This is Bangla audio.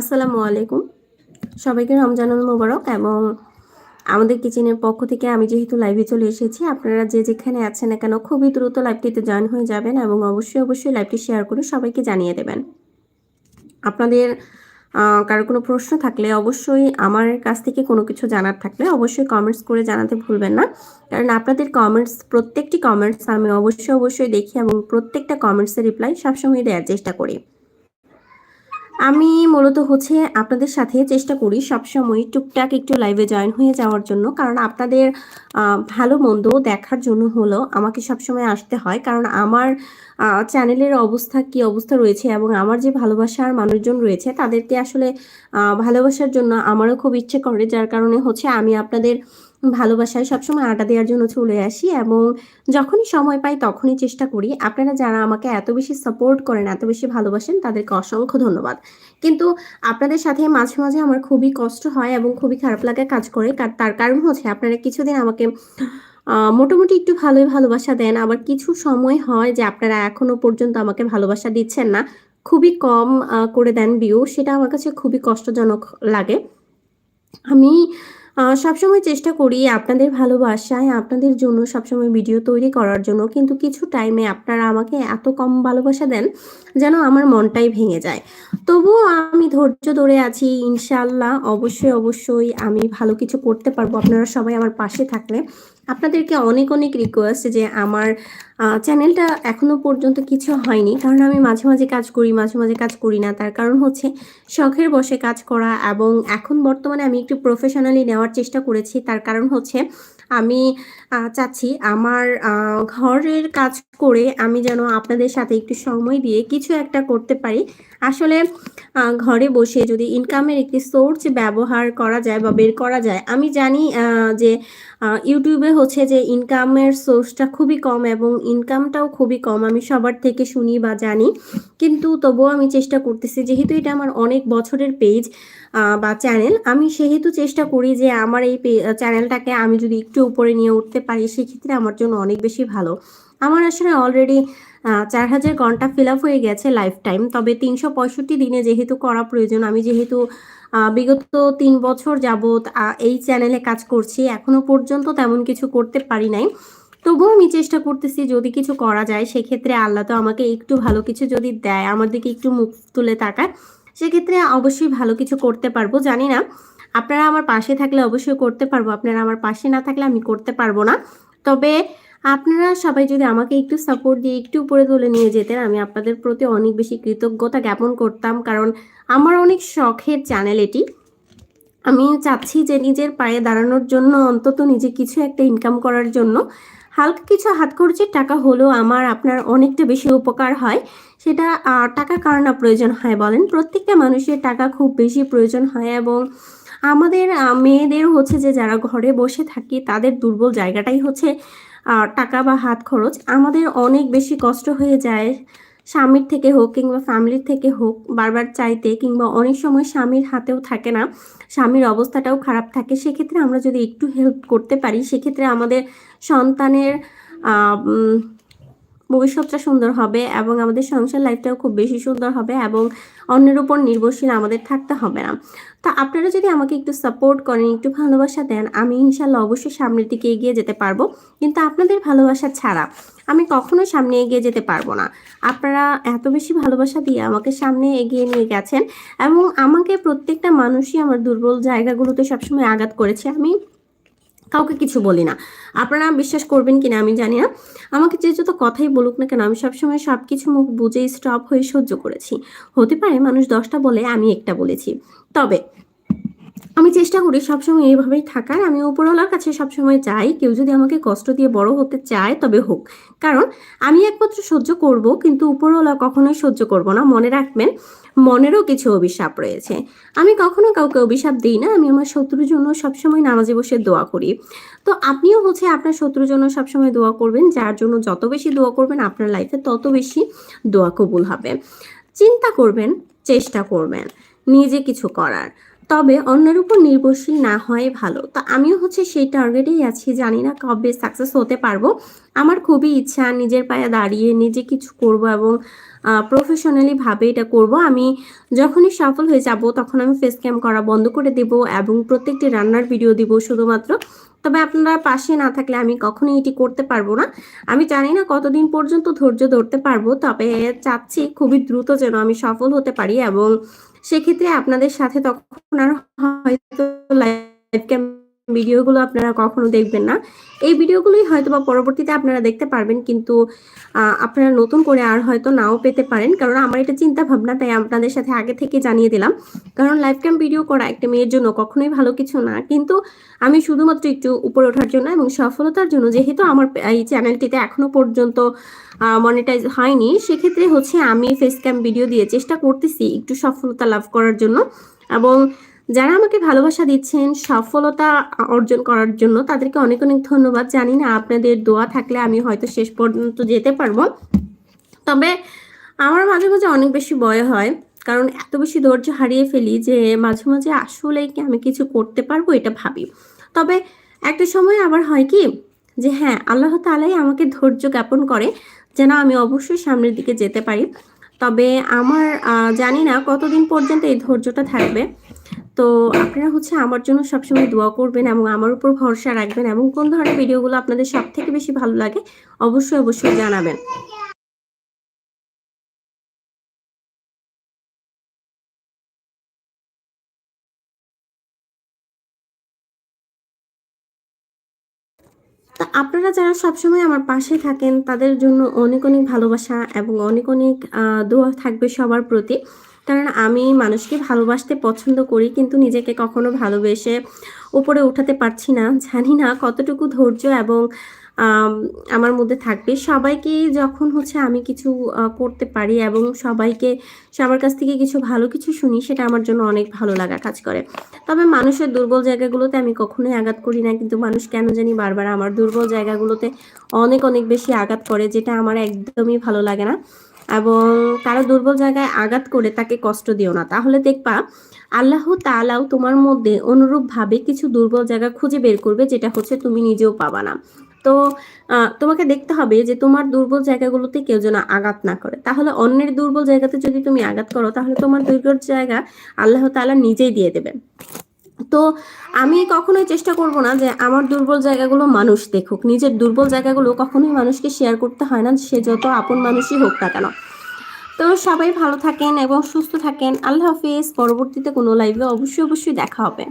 আসসালামু আলাইকুম। সবাইকে রমজানুল মোবারক এবং আমাদের কিচেনের পক্ষ থেকে আমি যেহেতু লাইভে চলে এসেছি, আপনারা যে যেখানে আছেন না কেন খুবই দ্রুত লাইভটিতে জয়েন হয়ে যাবেন এবং অবশ্যই অবশ্যই লাইভটি শেয়ার করে সবাইকে জানিয়ে দেবেন। আপনাদের কারও কোনো প্রশ্ন থাকলে অবশ্যই আমার কাছ থেকে কোনো কিছু জানার থাকলে অবশ্যই কমেন্টস করে জানাতে ভুলবেন না। কারণ আপনাদের কমেন্টস প্রত্যেকটি কমেন্টস আমি অবশ্যই অবশ্যই দেখি এবং প্রত্যেকটা কমেন্টসের রিপ্লাই সবসময় দেওয়ার চেষ্টা করি। আমি মূলত হচ্ছে আপনাদের সাথে চেষ্টা করি সবসময় টুকটাক একটু লাইভে জয়েন হয়ে যাওয়ার জন্য। কারণ আপনাদের ভালো মন্দ দেখার জন্য হলো আমাকে সবসময় আসতে হয়। কারণ আমার চ্যানেলের অবস্থা, কি অবস্থা রয়েছে এবং আমার যে ভালোবাসার মানুষজন রয়েছে, তাদেরকে আসলে ভালোবাসার জন্য আমারও খুব ইচ্ছে করে। যার কারণে হচ্ছে আমি আপনাদের ভালোবাসায় সবসময় আড্ডা দেওয়ার জন্য চলে আসি এবং যখনই সময় পাই তখনই চেষ্টা করি। আপনারা যারা আমাকে এত বেশি সাপোর্ট করেন, এত বেশি ভালোবাসেন তাদেরকে অসংখ্য ধন্যবাদ। কিন্তু আপনাদের সাথে মাঝে মাঝে আমার খুবই কষ্ট হয় এবং খুবই খারাপ লাগা কাজ করে। তার কারণ হচ্ছে আপনারা কিছুদিন আমাকে মোটামুটি একটু ভালোই ভালোবাসা দেন। আবার কিছু সময় হয় যে আপনারা এখনও পর্যন্ত আমাকে ভালোবাসা দিচ্ছেন না। খুবই কম করে দেন ভিউ সেটা আমার কাছে খুবই কষ্টজনক লাগে। আমি সবসময় চেষ্টা করি আপনাদের ভালোবাসায়, আপনাদের জন্য সবসময় ভিডিও তৈরি করার জন্য। কিন্তু কিছু টাইমে আপনারা আমাকে এত কম ভালোবাসা দেন যেন আমার মনটাই ভেঙে যায়। তবুও আমি ধৈর্য ধরে আছি ইনশাল্লাহ অবশ্যই অবশ্যই আমি ভালো কিছু করতে পারব। আপনারা সবাই আমার পাশে থাকলে আপনাদেরকে অনেক অনেক রিকোয়েস্ট যে আমার চ্যানেলটা এখনও পর্যন্ত কিছু হয়নি। কারণ আমি মাঝে মাঝে কাজ করি, মাঝে মাঝে কাজ করি না। তার কারণ হচ্ছে শখের বসে কাজ করা এবং এখন বর্তমানে আমি একটু প্রফেশনালি নেওয়ার চেষ্টা করেছি। তার কারণ হচ্ছে আমি চাচ্ছি আমার ঘরের কাজ করে আমি যেন আপনাদের সাথে একটু সময় দিয়ে কিছু একটা করতে পারি। আসলে ঘরে বসে যদি ইনকামের একটি সোর্স ব্যবহার করা যায় বা বের করা যায়, আমি জানি যে ইউটিউবে হচ্ছে যে ইনকামের সোর্সটা খুবই কম এবং ইনকামটাও খুবই কম। আমি সবার থেকে শুনি বা জানি। কিন্তু তবুও আমি চেষ্টা করতেছি, যেহেতু এটা আমার অনেক বছরের পেজ বা চ্যানেল আমি সেহেতু চেষ্টা করি যে আমার এই চ্যানেলটাকে আমি যদি একটু উপরে নিয়ে উঠতে পারি, সেক্ষেত্রে আমার জন্য অনেক বেশি ভালো। আমার আসলে অলরেডি চার হাজার ঘণ্টা ফিল আপ হয়ে গেছে লাইফ টাইম তবে তিনশো পঁয়ষট্টি দিনে যেহেতু করা প্রয়োজন, আমি যেহেতু বিগত তিন বছর যাবত এই চ্যানেলে কাজ করছি। এখনও পর্যন্ত তেমন কিছু করতে পারি নাই। তবুও আমি চেষ্টা করতেছি যদি কিছু করা যায়, সেক্ষেত্রে আল্লাহ তো আমাকে একটু ভালো কিছু যদি দেয়, আমার দিকে একটু মুখ তুলে তাকায়, সেক্ষেত্রে অবশ্যই ভালো কিছু করতে পারব। জানি না, আপনারা আমার পাশে থাকলে অবশ্যই করতে পারব, আপনারা আমার পাশে না থাকলে আমি করতে পারব না। তবে আপনারা সবাই যদি আমাকে একটু সাপোর্ট দিয়ে একটু উপরে তুলে নিয়ে যেতেন, আমি আপনাদের প্রতি অনেক বেশি কৃতজ্ঞতা জ্ঞাপন করতাম। কারণ আমার অনেক শখের চ্যানেল এটি। আমি চাচ্ছি যে নিজের পায়ে দাঁড়ানোর জন্য, অন্তত নিজে কিছু একটা ইনকাম করার জন্য। হালকা কিছু হাত খরচের টাকা হলেও আমার আপনার অনেকটা বেশি উপকার হয়। সেটা টাকা কার না প্রয়োজন হয় বলেন? প্রত্যেকটা মানুষের টাকা খুব বেশি প্রয়োজন হয় এবং আমাদের মেয়েদের হচ্ছে যে যারা ঘরে বসে থাকি, তাদের দুর্বল জায়গাটাই হচ্ছে টাকা বা হাত খরচ আমাদের অনেক বেশি কষ্ট হয়ে যায়। স্বামীর থেকে হোক কিংবা ফ্যামিলির থেকে হোক, বারবার চাইতে কিংবা অনেক সময় স্বামীর হাতেও থাকে না, স্বামীর অবস্থাটাও খারাপ থাকে, সেক্ষেত্রে আমরা যদি একটু হেল্প করতে পারি, সেক্ষেত্রে আমাদের সন্তানের ভবিষ্যৎটা সুন্দর হবে এবং আমাদের সংসার লাইফটাও খুব বেশি সুন্দর হবে এবং অন্যের উপর নির্ভরশীল আমাদের থাকতে হবে না। তা আপনারা যদি আমাকে একটু সাপোর্ট করেন, একটু ভালোবাসা দেন, আমি ইনশাল্লাহ অবশ্যই সামনের দিকে এগিয়ে যেতে পারব। কিন্তু আপনাদের ভালোবাসা ছাড়া আমি কখনো সামনে এগিয়ে যেতে পারব না। আপনারা এত বেশি ভালোবাসা দিয়ে আমাকে সামনে এগিয়ে নিয়ে গেছেন এবং আমাকে প্রত্যেকটা মানুষই আমার দুর্বল জায়গাগুলোতে সবসময় আঘাত করেছে। আমি কাউকে কিছু বলি না। আপনারা বিশ্বাস করবেন কিনা আমি জানি না। আমাকে যে যত কথাই বলুক না কেন, আমি সবসময় সব কিছু মুখ বুঝে স্টপ হয়ে সহ্য করেছি। হতে পারে মানুষ দশটা বলে, আমি একটা বলেছি। তবে আমি চেষ্টা করি সবসময় এইভাবেই থাকার। আমি উপরওয়ালার কাছে সবসময় চাই কেউ যদি আমাকে কষ্ট দিয়ে বড় হতে চায়, তবে হোক। কারণ আমি একমাত্র সহ্য করব, কিন্তু উপরওয়ালা কখনোই সহ্য করব না। মনে রাখবেন, মনেরও কিছু অভিশাপ রয়েছে। আমি কখনো কাউকে অভিশাপ দিই না। আমি আমার শত্রুর জন্য সবসময় নামাজে বসে দোয়া করি। তো আপনিও হচ্ছে আপনার শত্রুর জন্য সবসময় দোয়া করবেন। যার জন্য যত বেশি দোয়া করবেন, আপনার লাইফে তত বেশি দোয়া কবুল হবে। চিন্তা করবেন, চেষ্টা করবেন, নিজে কিছু করার। তবে অন্যের উপর নির্ভরশীল না হয় ভালো। তো আমিও হচ্ছে সেই টার্গেটেই আছি, জানি না কবে সাকসেস হতে পারব। আমার খুবই ইচ্ছা নিজের পায়ে দাঁড়িয়ে নিজে কিছু করব এবং প্রফেশনালি ভাবে এটা করব। আমি যখনই সফল হয়ে যাব তখন আমি ফেস ক্যাম করা বন্ধ করে দেব এবং প্রত্যেকটি রান্নার ভিডিও দিব শুধুমাত্র। তবে আপনারা পাশে না থাকলে আমি কখনোই এটি করতে পারব না। আমি জানি না কতদিন পর্যন্ত ধৈর্য ধরতে পারব, তবে চাচ্ছি খুবই দ্রুত যেন আমি সফল হতে পারি এবং সেক্ষেত্রে আপনাদের সাথে তখন আর হয়তো লাইভ ক্যাম ভিডিওগুলো আপনারা কখনো দেখবেন না। এই ভিডিওগুলোই হয়তো বা পরবর্তীতে আপনারা দেখতে পারবেন, কিন্তু আপনারা নতুন করে আর হয়তো নাও পেতে পারেন, কারণ আমার এটা চিন্তা ভাবনা তাই আপনাদের সাথে আগে থেকে জানিয়ে দিলাম। কারণ লাইভ ক্যাম ভিডিও করা একটা মেয়ের জন্য কখনোই ভালো কিছু না, কিন্তু আমি শুধুমাত্র একটু উপরে ওঠার জন্য এবং সফলতার জন্য, যেহেতু আমার এই চ্যানেলটিতে এখনও পর্যন্ত মনিটাইজ হয়নি, সেক্ষেত্রে হচ্ছে আমি ফেস ক্যাম ভিডিও দিয়ে চেষ্টা করতেছি একটু সফলতা লাভ করার জন্য এবং যারা আমাকে ভালোবাসা দিচ্ছেন, সফলতা অর্জন করার জন্য তাদেরকে অনেক অনেক ধন্যবাদ। জানি না আপনাদের দোয়া থাকলে আমি হয়তো শেষ পর্যন্ত যেতে পারব। তবে আমার মাঝে মাঝে অনেক বেশি ভয় হয়, কারণ এত বেশি ধৈর্য হারিয়ে ফেলি যে মাঝে মাঝে আসলে কি আমি কিছু করতে পারব এটা ভাবি। তবে একটা সময় আবার হয় কি যে হ্যাঁ আল্লাহ তালাই আমাকে ধৈর্য জ্ঞাপন করে যেন আমি অবশ্যই সামনের দিকে যেতে পারি। তবে আমার জানি না কতদিন পর্যন্ত এই ধৈর্যটা থাকবে। তো আপনারা হচ্ছে আমার জন্য সবসময় দোয়া করবেন এবং আমার উপর ভরসা রাখবেন এবং কোন ধরনের ভিডিওগুলো আপনাদের সব থেকে বেশি ভালো লাগে অবশ্যই অবশ্যই জানাবেন। তা আপনারা যারা সবসময় আমার পাশে থাকেন, তাদের জন্য অনেক অনেক ভালোবাসা এবং অনেক অনেক দোয়া থাকবে সবার প্রতি। কারণ আমি মানুষকে ভালোবাসতে পছন্দ করি, কিন্তু নিজেকে কখনো ভালোবেসে উপরে উঠাতে পারছি না। জানি না কতটুকু ধৈর্য এবং আমার মধ্যে থাকবে। সবাইকে যখন হচ্ছে আমি কিছু করতে পারি এবং সবাইকে, সবার কাছ থেকে কিছু ভালো কিছু শুনি, সেটা আমার জন্য অনেক ভালো লাগা কাজ করে। তবে মানুষের দুর্বল জায়গাগুলোতে আমি কখনোই আঘাত করি না, কিন্তু মানুষ কেন জানি বারবার আমার দুর্বল জায়গাগুলোতে অনেক অনেক বেশি আঘাত করে, যেটা আমার একদমই ভালো লাগে না। এবং কারও দুর্বল জায়গায় আঘাত করে তাকে কষ্ট দিও না। তাহলে দেখবা, আল্লাহ তালাও তোমার মধ্যে অনুরূপভাবে কিছু দুর্বল জায়গা খুঁজে বের করবে, যেটা হচ্ছে তুমি নিজেও পাবা না। তো তোমাকে দেখতে হবে যে তোমার দুর্বল জায়গাগুলোতে কেউ যেন আঘাত না করে। তাহলে অন্যের দুর্বল জায়গাতে যদি তুমি আঘাত করো, তাহলে তোমার দুর্বল জায়গা আল্লাহ তালা নিজেই দিয়ে দেবে তো আমি কখনোই চেষ্টা করব না যে আমার দুর্বল জায়গাগুলো মানুষ দেখুক। নিজের দুর্বল জায়গাগুলো কখনোই মানুষকে শেয়ার করতে হয় না, সে যত আপন মানুষই হোক না কেন। তো সবাই ভালো থাকেন এবং সুস্থ থাকেন। আল্লাহ হাফিজ। পরবর্তীতে কোনো লাইভে অবশ্যই অবশ্যই দেখা হবে।